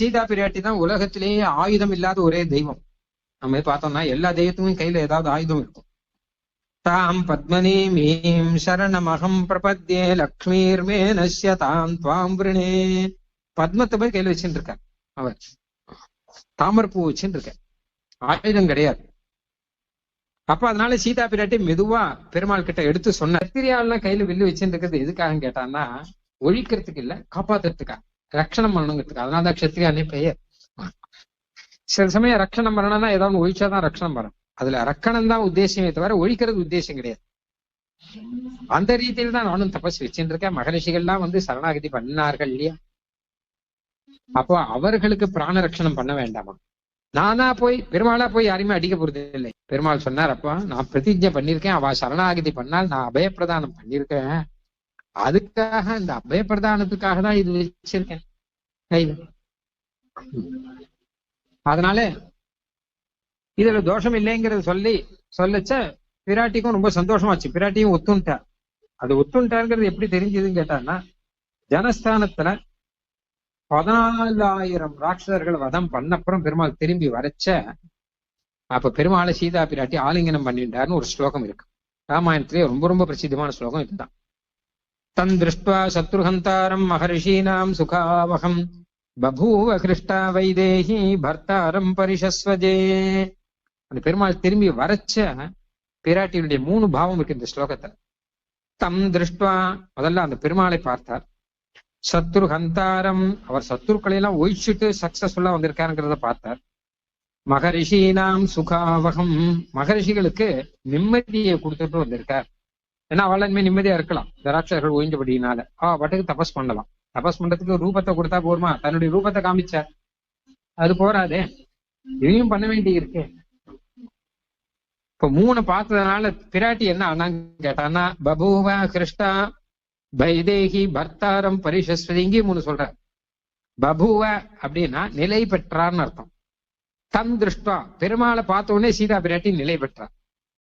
சீதா பிராட்டி தான் உலகத்திலேயே ஆயுதம் இல்லாத ஒரே தெய்வம். நம்ம பார்த்தோம்னா எல்லா தெய்வத்துக்கும் கையில ஏதாவது ஆயுதம் இருக்கும். தாம் பத்மனீமீம் சரணமகம் பிரபத்யே லக்ஷ்மீர்மே நஷ்ய தாம் துவாம் பிரணே பத்மத்தை போய் கையில வச்சுட்டு இருக்கார் அவர். தாமரப்பூ வச்சுட்டு இருக்க ஆயுதம் கிடையாது. அப்ப அதனால சீதா பிராட்டி மெதுவா பெருமாள் கிட்ட எடுத்து சொன்ன கத்திரியாள்லாம் கையில வில்லு வச்சுட்டு இருக்கிறது எதுக்காக கேட்டான்னா ஒழிக்கிறதுக்கு இல்ல காப்பாத்துறதுக்கா ரட்சணம் பண்ணணுங்கிறதுக்கு. அதனாலதான் கத்திரியானே பெயர். சில சமயம் ரட்சணம் பண்ணணும்னா ஏதாவது ஒழிச்சாதான் ரட்சணம் பண்ணணும். அதுல ரக்கணம் தான் உத்தேசமே தவிர ஒழிக்கிறது உத்தேசம் கிடையாது. அந்த ரீதியில் தான் நானும் தபஸ் வச்சுட்டு இருக்கேன் மகரிஷிகள்லாம் வந்து சரணாகதி பண்ணார்கள் இல்லையா? அப்போ அவர்களுக்கு பிராண ரட்சணம் பண்ண வேண்டாமா? நானா போய் பெருமாளா போய் யாருமே அடிக்க போறது இல்லை. பெருமாள் சொன்னார் அப்பா நான் பிரதிஜை பண்ணிருக்கேன் அவ சரணாகதி பண்ணால் நான் அபயப்பிரதானம் பண்ணிருக்கேன் அதுக்காக இந்த அபயப்பிரதானத்துக்காக தான் இது வச்சிருக்கேன். கையில அதனால இதுல தோஷம் இல்லைங்கிறத சொல்லி சொல்லச்ச பிராட்டிக்கும் ரொம்ப சந்தோஷமாச்சு. பிராட்டியும் ஒத்துண்டா அது ஒத்துண்டாங்கிறது எப்படி தெரிஞ்சதுன்னு கேட்டான்னா ஜனஸ்தானத்துல பதினாலாயிரம் ராட்சதர்கள் வதம் பண்ணப்புறம் பெருமாள் திரும்பி வரைச்ச அப்ப பெருமாளை சீதா பிராட்டி ஆலிங்கனம் பண்ணிட்டாருன்னு ஒரு ஸ்லோகம் இருக்கு. ராமாயணத்திலேயே ரொம்ப ரொம்ப பிரசித்தமான ஸ்லோகம் இதுதான். தன் திருஷ்டுவா சத்ருஹந்தாரம் மகர்ஷீனாம் சுகாவகம். பபூவ கிருஷ்டா வைதேகி பர்த்தாரம் பரிஷஸ்வஜே. அந்த பெருமாள் திரும்பி வரைச்ச பிராட்டியினுடைய மூணு பாவம் இருக்கு இந்த ஸ்லோகத்துல. தம் திருஷ்டுவா முதல்ல அந்த பெருமாளை பார்த்தார். சத்ரு ஹந்தாரம் அவர் சத்ருக்களை எல்லாம் ஒழிச்சுட்டு சக்சஸ்ஃபுல்லா வந்திருக்காருங்கிறத பார்த்தார். மகரிஷினாம் சுகாவகம். மகரிஷிகளுக்கு நிம்மதியை கொடுத்துட்டு வந்திருக்கார். ஏன்னா அவள் இனிமே நிம்மதியா இருக்கலாம். இந்த ராட்சர்கள் ஒழிஞ்சபடினால அவ பாட்டுக்கு தபஸ் பண்ணலாம். தபஸ் பண்றதுக்கு ரூபத்தை கொடுத்தா போருமா? தன்னுடைய ரூபத்தை காமிச்சார் அது போராதே. இதையும் பண்ண வேண்டி இருக்கு இப்ப மூணு பார்த்ததுனால பிராட்டி என்ன ஆனான்னு கேட்டான்னா பபூவ கிருஷ்ணா பைதேகி பர்த்தாரம் பரிசஸ்வதி மூணு சொல்ற பபுவ அப்படின்னா நிலை பெற்றார்னு அர்த்தம். தம் திருஷ்டா. பெருமாளை பார்த்த உடனே சீதா பிராட்டி நிலை பெற்றார்